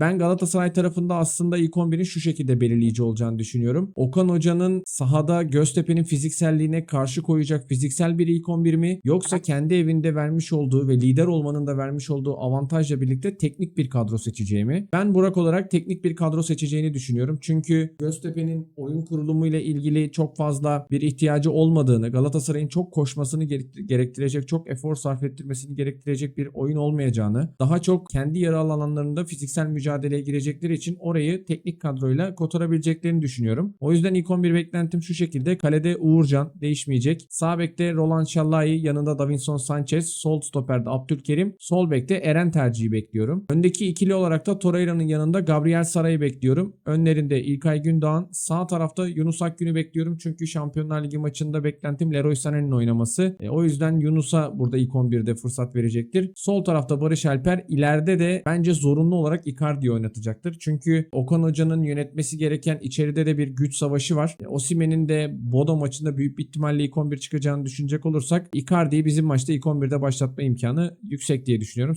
Ben Galatasaray tarafında aslında ilk 11'in şu şekilde belirleyici olacağını düşünüyorum. Okan Hoca'nın sahada Göztepe'nin fizikselliğine karşı koyacak fiziksel bir ilk 11 mi yoksa kendi evinde vermiş olduğu ve lider olmanın da vermiş olduğu avantajla birlikte teknik bir kadro seçeceği mi? Ben Burak olarak teknik bir kadro seçeceğini düşünüyorum. Çünkü Göztepe'nin oyun kurulumu ile ilgili çok fazla bir ihtiyacı olmadığını, Galatasaray'ın çok koşmasını gerek- gerektirecek, çok efor sarf ettirmesini gerektirecek bir oyun olmayacağını, daha çok kendi yarı alanlarında fiziksel mücadeleye girecekleri için orayı teknik kadroyla kotarabileceklerini düşünüyorum. O yüzden ilk 11 beklentim şu şekilde. Kalede Uğurcan değişmeyecek. Sağ bekte Roland Şallai, yanında Davinson Sanchez, sol stoperde Abdülkerim, sol bekte Eren tercihi bekliyorum. Öndeki ikili olarak da Torreira'nın yanında Gabriel Saray'ı bekliyorum. Önlerinde İlkay Gündoğan, sağ tarafta Yunus Akgün'ü bekliyorum. Çünkü Şampiyonlar Ligi maçında beklentim Leroy Sané'nin oynaması. E, o yüzden Yunus'a burada ilk 11'de fırsat verecektir. Sol tarafta Barış Alper, ileride de bence zorunlu olarak Icardi'yi oynatacaktır. Çünkü Okan Hoca'nın yönetmesi gereken içeride de bir güç savaşı var. E, Osimhen'in de Bodo maçında büyük bir ihtimalle ilk 11 çıkacağını düşünecek olursak Icardi'yi bizim maçta ilk 11'de başlatma imkanı yüksek diye düşünüyorum.